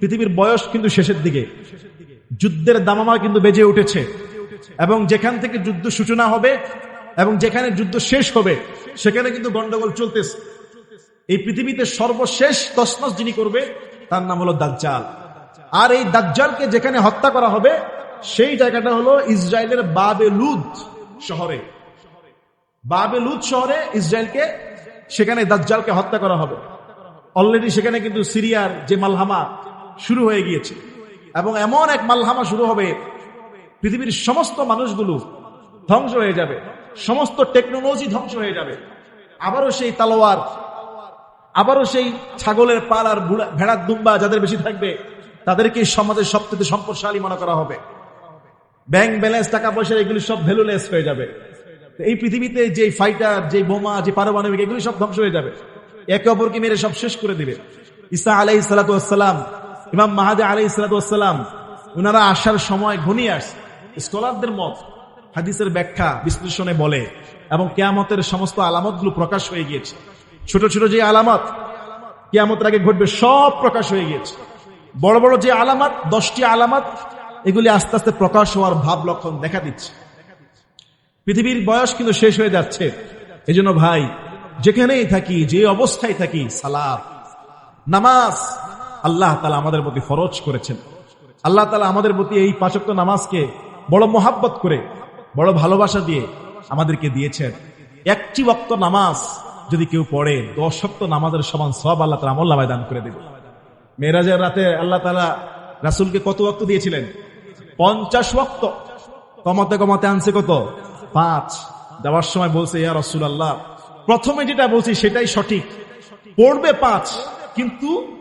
পৃথিবীর বয়স কিন্তু শেষের দিকে। যুদ্ধের দামামা কিন্তু বেজে উঠেছে। এবং যেখান থেকে যুদ্ধ সূচনা হবে এবং যেখানে যুদ্ধ শেষ হবে, সেখানে কিন্তু গন্ডগোল চলতেছে। এই পৃথিবীতে সর্বশেষ তসনস যিনি করবে, তার নাম হলো দাজ্জাল। আর এই দাজ্জালকে যেখানে হত্যা করা হবে, সেই জায়গাটা হলো ইসরায়েলের বাবে লুদ শহরে। বাবে লুদ শহরে ইসরায়েলকে, সেখানে দাজ্জালকে হত্যা করা হবে। অলরেডি সেখানে কিন্তু সিরিয়ার যে মালহামা শুরু হয়ে গিয়েছে। এবং এমন এক মালহামা শুরু হবে, পৃথিবীর সমস্ত মানুষগুলো ধ্বংস হয়ে যাবে, সমস্ত টেকনোলজি ধ্বংস হয়ে যাবে। আবারও সেই তালোয়ার, আবারও সেই ছাগলের পাল আর ভেড়ার দুম্বা যাদের বেশি থাকবে তাদেরকে সমাজের সবচেয়ে সম্পদশালী মনে করা হবে। ব্যাংক ব্যালেন্স, টাকা পয়সা, এগুলি সব ভ্যালুলেস হয়ে যাবে। এই পৃথিবীতে যে ফাইটার যে বোমা, যে পারমাণবিক, এগুলি সব ধ্বংস হয়ে যাবে। একে অপরকে মেরে সব শেষ করে দিবে। ইসা আলাই সালাতাম ইমাম মাহাদে আলাই সালাতাম ওনারা আসার সময় ঘনিয়ে আস। স্কলারদের মত হাদিসের ব্যাখ্যা, বিশ্লেষণে বলে, এবং কেয়ামতের সমস্ত আলামতগুলো প্রকাশ হয়ে গিয়েছে। ছোট ছোট যে আলামত, কেয়ামতের আগে ঘটবে সব প্রকাশ হয়ে গিয়েছে। বড় বড় যে আলামত, দশটি আলামত, এগুলি আস্তে আস্তে প্রকাশ হওয়ার ভাব লক্ষণ দেখা দিচ্ছে। পৃথিবীর বয়স কিন্তু শেষ হয়ে যাচ্ছে। এজন্য ভাই, যেখানেই থাকি, যে অবস্থায় থাকি সালাদ নামাজ আল্লাহ তালা আমাদের প্রতি ফরজ করেছেন। আল্লাহ তালা আমাদের প্রতি এই পাঁচক্ত নামাজকে বড় মোহাব্বত করে, বড় ভালোবাসা দিয়ে আমাদেরকে দিয়েছেন। একটি বক্ত নামাজ যদি কেউ পড়ে, দশ শক্ত নামাজের সমান সব আল্লাহ তালা আমল্লা দান করে দেবে। মেয়েরাজের রাতে আল্লাহ তালা রাসুলকে কত ওয়াক্ত দিয়েছিলেন? পঞ্চাশ ওয়াক্ত। কমাতে কমাতে আনছে কত? পাঁচ। দেওয়ার সময় বলছে, ইয়া রসুল আল্লাহ প্রথমে যেটা বলছি সেটাই সঠিক। পড়বে পাঁচ, কিন্তু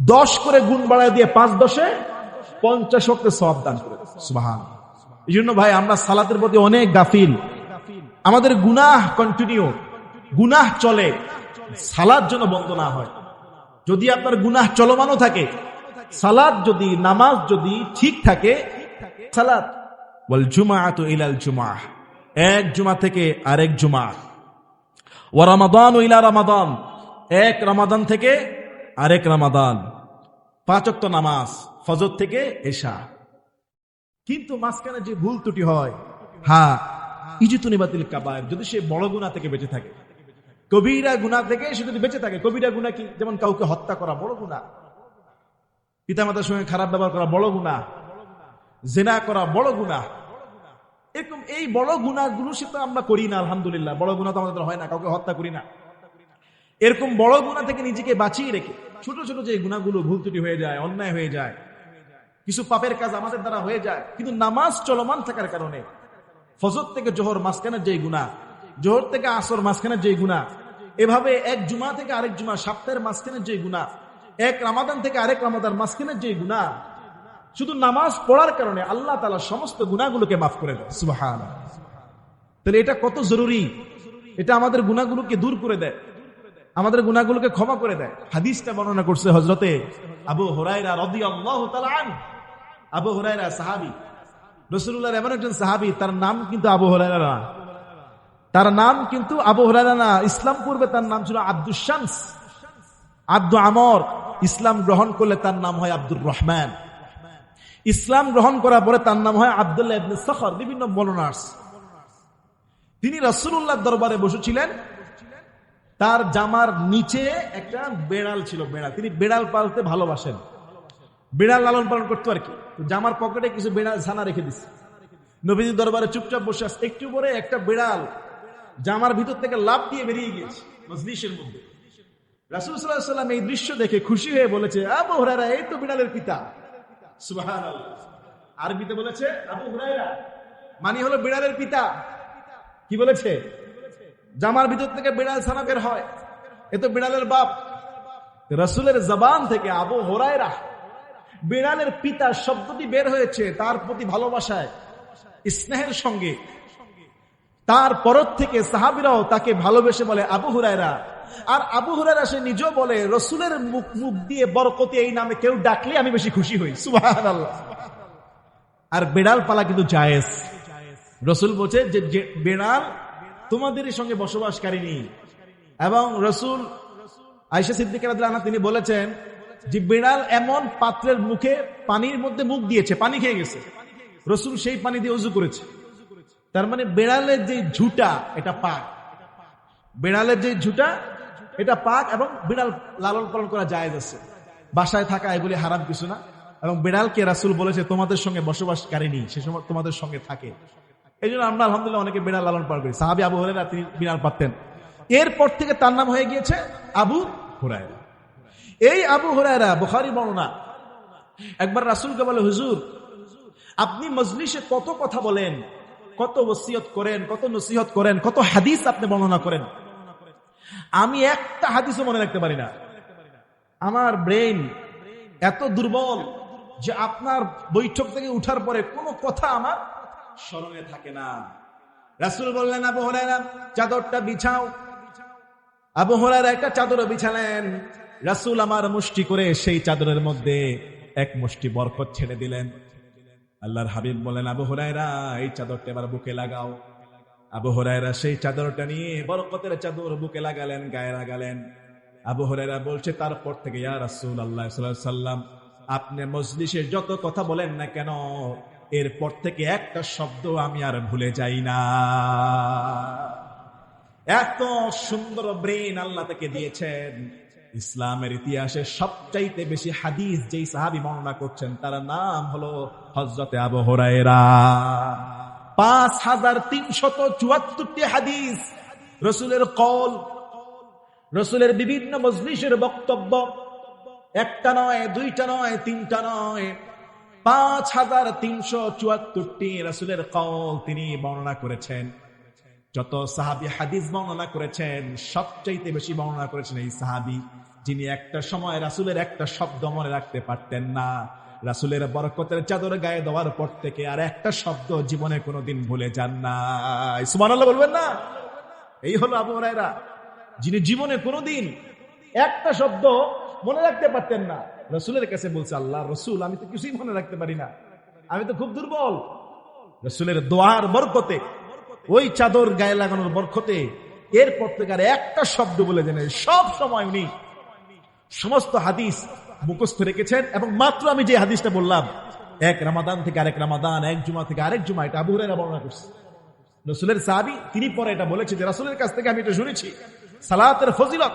দশ করে গুণ বাড়ায় দিয়ে পাঁচ দশে পঞ্চাশ ওয়াক্তে সব দান করে সুবাহান। এই জন্য ভাই, আমরা সালাতের প্রতি অনেক গাফিল। আমাদের গুনাহ কন্টিনিউ গুনাহ চলে। সালাদ যেন বন্ধ না হয়। যদি আপনার গুনাহ চলমানও থাকে, সালাদ যদি, নামাজ যদি ঠিক থাকে, সালাদ। বল জুমা তো ইলাল জুমা এক জুমা থেকে আরেক জুমা ও রমাদান ইলা রমাদান। এক রমাদান থেকে আরেক রামাদান পাঁচক্ত নামাজ, ফজর থেকে এশা। কিন্তু মাঝখানে যে ভুল ত্রুটি হয় হ্যাঁ ইজুতুনি বাতিল যদি সে বড় গুণা থেকে বেঁচে থাকে। কবিরা গুণা থেকে সে যদি বেঁচে থাকে, কবিরা গুণা কি? যেমন কাউকে হত্যা করা বড় গুণা পিতামাতার সঙ্গে খারাপ ব্যবহার করা বড় গুণা জেনা করা বড় গুণা এরকম এই বড় গুণাগুলো সে তো আমরা করি না, আলহামদুলিল্লাহ। বড় গুণা তো আমাদের হয় না, কাউকে হত্যা করি না। এরকম বড় গুণা থেকে নিজেকে বাঁচিয়ে রেখে, ছোট ছোট যে গুণাগুলো ভুল ত্রুটি হয়ে যায়, অন্যায় হয়ে যায়, কিছু পাপের কাজ আমাদের দ্বারা হয়ে যায়, কিন্তু নামাজ চলমান থাকার কারণে, ফজর থেকে জোহর মাঝখানের যে গুণা, জোহর থেকে আসর মাঝখানের যে গুণা, এভাবে এক জুমা থেকে আরেক জুমা, সপ্তাহের মাঝখানের যে গুণা, এক রামাদান থেকে আরেক রামাদান মাঝখানের যে গুণা, শুধু নামাজ পড়ার কারণে আল্লাহ তালা সমস্ত গুণাগুলোকে মাফ করে দেয় সুবাহান তাহলে এটা কত জরুরি? এটা আমাদের গুণাগুলোকে দূর করে দেয়। আমাদের গুণাগুলোকে ক্ষমা করে দেয়। হাদিসটা বর্ণনা করছে হজরতে আবু হরাইরা রদি আল্লাহ আবু হরাইরা সাহাবি। রসুল্লাহ এমন একজন সাহাবি, তার নাম কিন্তু আবু হরাইরা না। তার নাম কিন্তু আবু হরাইরা না, ইসলাম পূর্বে তার নাম ছিল আব্দুল শামস। আব্দু আমর, ইসলাম গ্রহণ করলে তার নাম হয় আব্দুর রহমান। ইসলাম গ্রহণ করার পরে তার নাম হয় আবদুল্লাহ ইবনে সখর, বিভিন্ন বর্ণনার্স তিনি রসুল্লাহ দরবারে বসেছিলেন তার জামার নিচে একটা বেড়াল ছিল, বেড়াল। তিনি বেড়াল পালতে ভালোবাসেন। বেড়াল লালন পালন করতো আর কি। জামার পকেটে কিছু বেড়াল ছানা রেখে দিচ্ছে নবীজি দরবারে চুপচাপ বসে আছে। একটু পরে একটা বেড়াল জামার ভিতর থেকে লাভ দিয়ে বেরিয়ে গিয়েছে মজলিসের মধ্যে। রাসুল সাল্লাহ সাল্লাম এই দৃশ্য দেখে খুশি হয়ে বলেছে, আবু হরারা এই তো বিড়ালের পিতা। সুবাহান আরবিতে বলেছে, আবু হুরায়রা। মানে হলো বিড়ালের পিতা। কি বলেছে? জামার ভিতর থেকে বিড়াল ছানা বের হয়। এ তো বিড়ালের বাপ। রসুলের জবান থেকে আবু হোরায়রা বিড়ালের পিতা শব্দটি বের হয়েছে তার প্রতি ভালোবাসায়, স্নেহের সঙ্গে। তার পরত থেকে সাহাবিরাও তাকে ভালোবেসে বলে আবু হুরায়রা। আর আবু হুরায়রা সে নিজেও বলে, রসুলের মুখ মুখ দিয়ে বরকতি এই নামে কেউ ডাকলে আমি বেশি খুশি হই। সুবাহ আর বেড়াল পালা কিন্তু জায়েজ। রসুল বলছে যে বেড়াল তোমাদের সঙ্গে বসবাসকারিনী এবং রসুল আইসা সিদ্দিকার তিনি বলেছেন যে বিড়াল এমন পাত্রের মুখে পানির মধ্যে মুখ দিয়েছে, পানি খেয়ে গেছে। রসুল সেই পানি দিয়ে উজু করেছে। তার মানে বেড়ালের যে ঝুটা, এটা পাক। বেড়ালের যে ঝুটা, এটা পাক এবং বিড়াল লালন পালন করা যায় আছে। বাসায় থাকা এগুলি হারাম কিছু না। এবং বিড়ালকে রাসুল বলেছে, তোমাদের সঙ্গে বসবাসকারিনী সে সময় তোমাদের সঙ্গে থাকে। এই জন্য আমরা আলহামদুলিল্লাহ অনেকে বিড়াল লালন পালন করি। সাহাবি আবু হরেরা তিনি বিড়াল পারতেন এরপর থেকে তার নাম হয়ে গিয়েছে আবু হুরায়রা। এই আবু হুরায়রা, বুখারি বর্ণনা, একবার রাসুলকে বলে, হুজুর, আপনি মজলিসে কত কথা বলেন? কত ওসিয়ত করেন? কত নসিহত করেন? কত হাদিস আপনি বর্ণনা করেন? আমি একটা হাদিসও মনে রাখতে পারি না। আমার ব্রেন এত দুর্বল যে আপনার বৈঠক থেকে উঠার পরে কোনো কথা আমার স্মরণে থাকে না। রাসুল বললেন, আবু হরাইরা চাদরটা বিছাও। আবু হরাইরা একটা চাদর বিছালেন। রাসুল আমার মুষ্টি করে সেই চাদরের মধ্যে এক মুষ্টি বরকত ছেড়ে দিলেন। আল্লাহর হাবিব বলেন আবু হরাইরা এই চাদরটা এবার বুকে লাগাও। আবু হরাইরা সেই চাদরটা নিয়ে বরকতের চাদর বুকে লাগালেন, গায়ে লাগালেন। আবু হরাইরা বলছে, তারপর থেকে ইয়া রাসূল আল্লাহ সাল্লাম আপনি মজলিসে যত কথা বলেন না কেন এরপর থেকে একটা শব্দ আমি আর ভুলে যাই না। এত সুন্দর ব্রেন আল্লাহ তাকে দিয়েছেন। ইসলামের ইতিহাসে সবচাইতে বেশি হাদিস যেই সাহাবি বর্ণনা করছেন, তার নাম হলো হজরতে আবু হরাইরা পাঁচ হাজার তিনশত চুয়াত্তরটি হাদিস রসুলের কল রসুলের বিভিন্ন মজলিসের বক্তব্য। একটা নয়, দুইটা নয়, তিনটা নয়। পাঁচ হাজার তিনশো চুয়াত্তরটি রসুলের কল তিনি বর্ণনা করেছেন। যত সাহাবি হাদিস বর্ণনা করেছেন, সবচাইতে বেশি বর্ণনা করেছেন এই সাহাবি, যিনি একটা সময় রাসুলের একটা শব্দ মনে রাখতে পারতেন না। রাসুলের বরকতের চাদর গায়ে দেওয়ার পর থেকে আর একটা শব্দ জীবনে কোনোদিন ভুলে যান না সুমান বলবেন না? এই হলো আবু রায়রা যিনি জীবনে কোনোদিন একটা শব্দ মনে রাখতে পারতেন না। রসুলের কাছে বলছে, আল্লাহ রসুল, আমি তো কিছুই মনে রাখতে পারি না। আমি তো খুব দুর্বল। রসুলের দোয়ার বরকতে, ওই চাদর গায়ে লাগানোর বরকতে, এরপর থেকে আর একটা শব্দ বলে দেন সব সময় উনি সমস্ত হাদিস মুখস্থ রেখেছেন এবং মাত্র আমি যে হাদিসটা বললাম, এক রামাদান থেকে আরেক রামাদান, এক জুমা থেকে আরেক জুমা, এটা আবু হুরায়রা বর্ণনা করছে। রসুলের সাহাবি, তিনি পরে এটা বলেছে যে, রাসুলের কাছ থেকে আমি এটা শুনেছি। সালাতের ফজিলত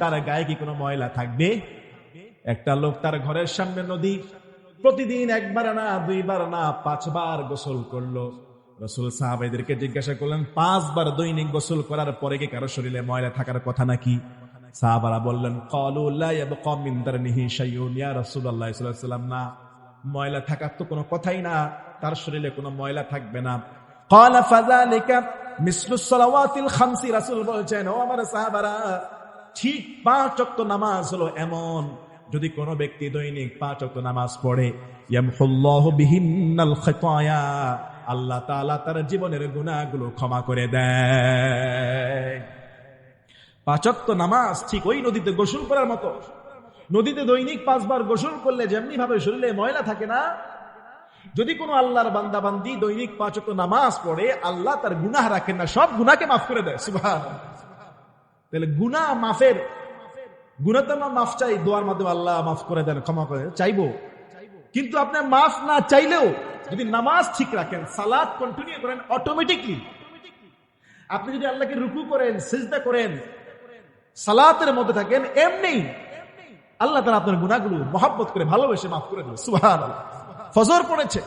তার গায়ে কি কোনো ময়লা থাকবে? একটা লোক তার ঘরের সামনে নদী, প্রতিদিন একবার না, দুইবার না, পাঁচবার গোসল করল। রসুল সাহাবাইদেরকে জিজ্ঞাসা করলেন, পাঁচবার দৈনিক গোসল করার পরে কি কারও শরীরে ময়লা থাকার কথা নাকি? সাহাবারা বললেন রসুল্লাহাম না, ময়লা থাকার তো কোনো কথাই না, তার শরীরে কোনো ময়লা থাকবে না। রাসুল বলছেন, ও আমার সাহাবারা, ঠিক পাঁচ অক্ত নামাজ হলো এমন, যদি ব্যক্তি দৈনিক পাঁচ নামাজ পড়ে আল্লাহ তালা তার জীবনের গুণাগুলো ক্ষমা করে দেয়। পাঁচক্ত নামাজ ঠিক ওই নদীতে গোসল করার মতো, নদীতে দৈনিক পাঁচবার গোসল করলে যেমনি ভাবে শরীরে ময়লা থাকে না যদি কোনো আল্লাহর বান্দাবান্দি দৈনিক পাঁচক্ত নামাজ পড়ে, আল্লাহ তার গুনাহ রাখেন না, সব গুনাকে মাফ করে দেয়। সুবাহ তাহলে গুনা মাফের গুণাতে মাফ চাই, দোয়ার মাধ্যমে আল্লাহ মাফ করে দেন, ক্ষমা করে চাইব। কিন্তু আপনি মাফ না চাইলেও যদি নামাজ ঠিক রাখেন সালাদ কন্টিনিউ করেন অটোমেটিকলি আপনি যদি আল্লাহকে রুকু করেন, সিজদা করেন, সালাতের মধ্যে থাকেন, এমনি আল্লাহ তারা আপনার গুণাগুলো মহাব্বত করে, ভালোবেসে মাফ করে দেবে সুহান ফজর পড়েছে,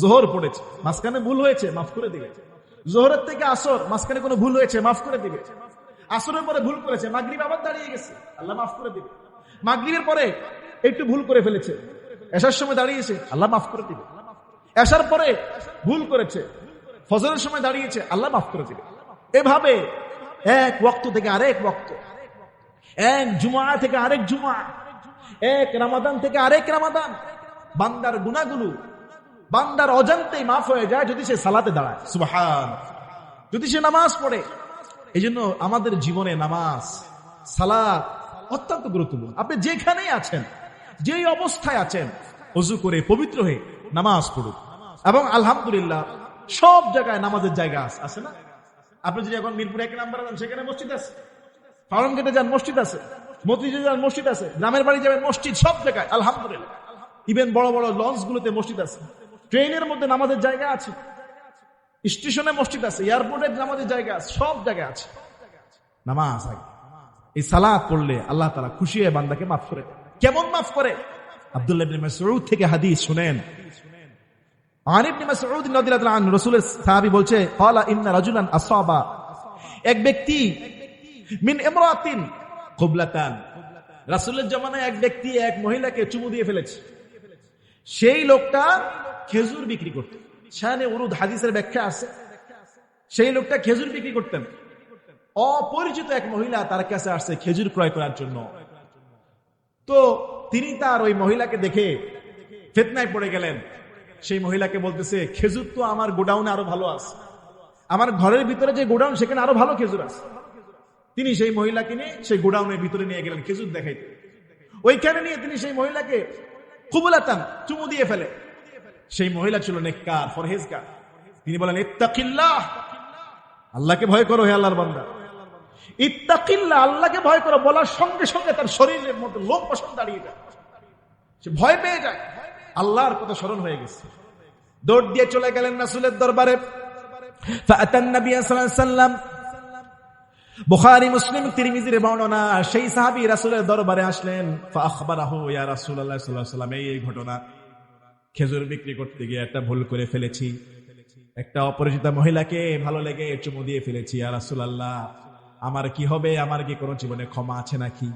জোহর পড়েছে, মাঝখানে ভুল হয়েছে, মাফ করে দিবে। জোহরের থেকে আসর, মাঝখানে কোনো ভুল হয়েছে, মাফ করে দিবে। আসরের পরে ভুল করেছে, মাগরিব আবার দাঁড়িয়ে গেছে, আল্লাহ মাফ করে দিবে। মাগরিবের পরে একটু ভুল করে ফেলেছে, এসার সময় দাঁড়িয়েছে, আল্লাহ মাফ করে দিবে। এসার পরে ভুল করেছে, ফজরের সময় দাঁড়িয়েছে, আল্লাহ মাফ করে দিবে। এভাবে এক ওক্ত থেকে আরেক ওক্ত এক জুমা থেকে আরেক জুমা, এক রামাদান থেকে আরেক রামাদান বান্দার গুণাগুলো বান্দার অজান্তেই মাফ হয়ে যায় যদি সে সালাতে দাঁড়ায়। সুবহান। যদি সে নামাজ পড়ে এই জন্য আমাদের জীবনে নামাজ সালাদ অত্যন্ত গুরুত্বপূর্ণ। আপনি যেখানেই আছেন যেই অবস্থায় আছেন অজু করে পবিত্র হয়ে নামাজ পড়ুন। এবং আলহামদুলিল্লাহ সব জায়গায় নামাজের জায়গা আছে না? আপনি যদি এখন মিরপুর এক নাম্বার যান সেখানে মসজিদ আছে। ফার্ম গেটে যান মসজিদ আছে। মসজিদে যান মসজিদ আছে। গ্রামের বাড়ি যাবেন মসজিদ সব জায়গায় আলহামদুলিল্লাহ। ইভেন বড় বড় লঞ্চ গুলোতে মসজিদ আছে। ট্রেনের মধ্যে নামাজের জায়গা আছে। স্টেশনে মসজিদ আছে এয়ারপোর্টে নামাজের জায়গা আছে, সব জায়গায় আছে। নামাজ আগে। এই সালাত পড়লে আল্লাহ তালা খুশি হয়ে বান্দাকে মাফ করে কেমন মাফ করে? আব্দুল্লাহ থেকে হাদিস শুনেন। বলছে এক ব্যক্তি, মিন কুবলাতান। রাসূলের জামানায় এক ব্যক্তি এক মহিলাকে চুমু দিয়ে ফেলেছে। সেই লোকটা খেজুর বিক্রি করত। শানে উরুদ হাদিসের ব্যাখ্যা আছে। সেই লোকটা খেজুর বিক্রি করতেন। অপরিচিত এক মহিলা তার কাছে আসছে খেজুর ক্রয় করার জন্য। তো তিনি তার ওই মহিলাকে দেখে ফেতনায় পড়ে গেলেন। সেই মহিলাকে বলতেছে, খেজুর তো আমার গোডাউনে আরও ভালো আছে। আমার ঘরের ভিতরে যে গোডাউন, সেখানে আরও ভালো খেজুর আছে। তিনি সেই মহিলাকে নিয়ে, সেই গোডাউনের ভিতরে নিয়ে গেলেন, খেজুর দেখাইতে। ওইখানে নিয়ে তিনি সেই মহিলাকে কুবুলাতান, চুমু দিয়ে ফেলে। সেই মহিলা ছিল নেককার ফরহেজগার তিনি বলেন, ইত্তাকিল্লাহ! আল্লাহকে ভয় করো হে আল্লাহর বান্দা। ইত্তাকিল্লা আল্লাহকে ভয় করো, বলার সঙ্গে সঙ্গে তার শরীরের মধ্যে লোক পছন্দ দাঁড়িয়ে যায়। সে ভয় পেয়ে যায়। আল্লাহর কথা স্মরণ হয়ে গেছে। দৌড় দিয়ে চলে গেলেন রাসূলের দরবারে। ফাতান নবী সাল্লাল্লাহু আলাইহি বুখারী, মুসলিম, তিরমিজির বর্ণনা, সেই সাহাবী রাসূলের দরবারে আসলেন এই ঘটনা। খেজুর বিক্রি করতে গিয়ে একটা ভুল করে ফেলেছি। একটা অপরিচিত মহিলাকে ভালো লেগে চুমু দিয়ে ফেলেছি আর আমার কি হবে? আমার কি কোনো জীবনে ক্ষমা আছে নাকি?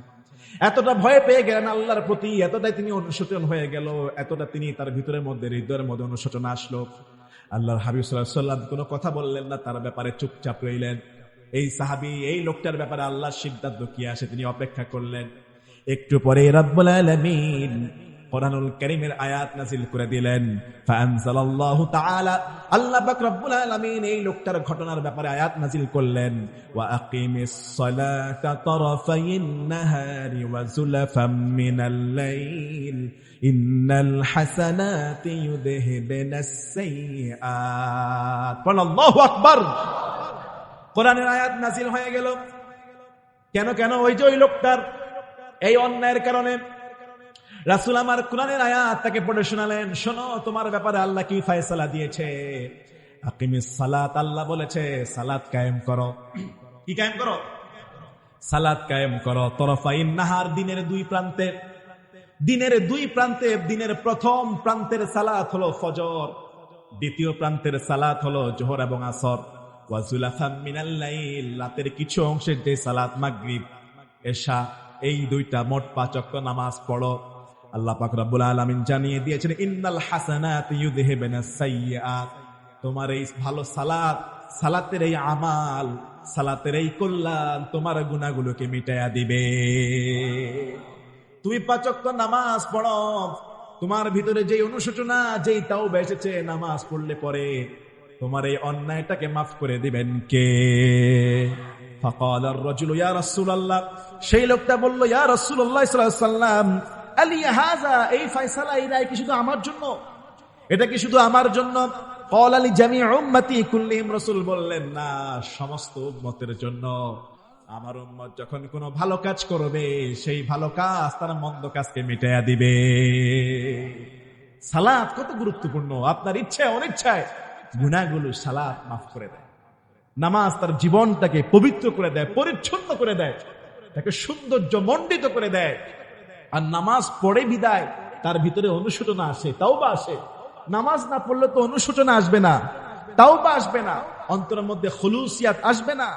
এতটা ভয় পেয়ে গেলেন আল্লাহর প্রতি, এতটাই তিনি অনুশোচন হয়ে গেল, এতটা তিনি তার ভিতরের মধ্যে, হৃদয়ের মধ্যে অনুশোচনা আসলো। আল্লাহর হাবিব আলাইহি সাল্লাম কোনো কথা বললেন না, তার ব্যাপারে চুপচাপ রইলেন। এই সাহাবি, এই লোকটার ব্যাপারে আল্লাহর সিদ্ধান্ত কি আসে তিনি অপেক্ষা করলেন। একটু পরে রব্বুল আলামিন কোরআনুল কারীমের আয়াত নাযিল করে দিলেন। ফাআনজালাল্লাহু তাআলা, আল্লাহ পাক রব্বুল আলামিন এই লোকটার ঘটনার ব্যাপারে আয়াত নাযিল করলেন। ওয়া আকিমিস সালাতা তারাফাইন নাহারি ওয়া যুলাফাম মিনাল লাইল, ইন্নাল হাসানাতি ইউযহিবনাস সাইয়্যাত। আল্লাহু আকবার! কোরআনের আয়াত নাযিল হয়ে গেল। কেন কেন? ওই যে ওই লোকটার এই অন্যায়ের কারণে রাসুল আমার কোরআনের আয়াত তাকে পড়ে শোনালেন, শোনো, তোমার ব্যাপারে আল্লাহ কি ফায়সালা দিয়েছে? সালাত, আল্লাহ বলেছে, সালাত কায়েম করো। কি কায়েম করো? সালাত কায়েম করো। তরফাইন নাহার দিনের দুই প্রান্তে। দিনের দুই প্রান্তে, দিনের প্রথম প্রান্তের সালাত হলো ফজর। দ্বিতীয় প্রান্তের সালাত হলো জোহর এবং আসর। রাতের কিছু অংশের যে সালাত মাগরিব, এশা, এই দুইটা মোট পাঁচক্য নামাজ পড়ো। আল্লাহ পাক রব্বুল আলামিন জানিয়ে দিয়েছেন, ইন্নাল হাসানাত তোমার এই ভালো সালাত, সালাতের এই আমাল, সালাতের এই কল্যাণ তোমার গুনাহগুলোকে মিটায়া দিবে। তুমি পাঁচক্য নামাজ পড়ো। তোমার ভিতরে যেই অনুশোচনা, যেই তাও বেসেছে নামাজ পড়লে পরে তোমার এই অন্যায়টাকে মাফ করে দিবেন কে? সেই লোকটা বলল, ইয়া রসুল্লাহাম এই কি শুধু আমার জন্য? এটা কি শুধু আমার জন্য? কল কুল্লিম রসুল বললেন, না, সমস্ত জন্য। আমার উম্মত যখন কোনো ভালো কাজ করবে, সেই ভালো কাজ তারা মন্দ কাজকে মিটাইয়া দিবে। সালাদ কত গুরুত্বপূর্ণ, আপনার ইচ্ছায়, অনিচ্ছায়। গুণাগুলো সালাত মাফ করে দেয়। নামাজ তার জীবনটাকে পবিত্র করে দেয়, পরিচ্ছন্ন করে দেয়, তাকে সৌন্দর্য মণ্ডিত করে দেয়। আর নামাজ পড়ে বিদায়, তার ভিতরে অনুশোচনা আসে তাও বা আসে। নামাজ না পড়লে তো অনুশোচনা আসবে না তাও বা আসবে না, অন্তরের মধ্যে হলুসিয়াত আসবে না।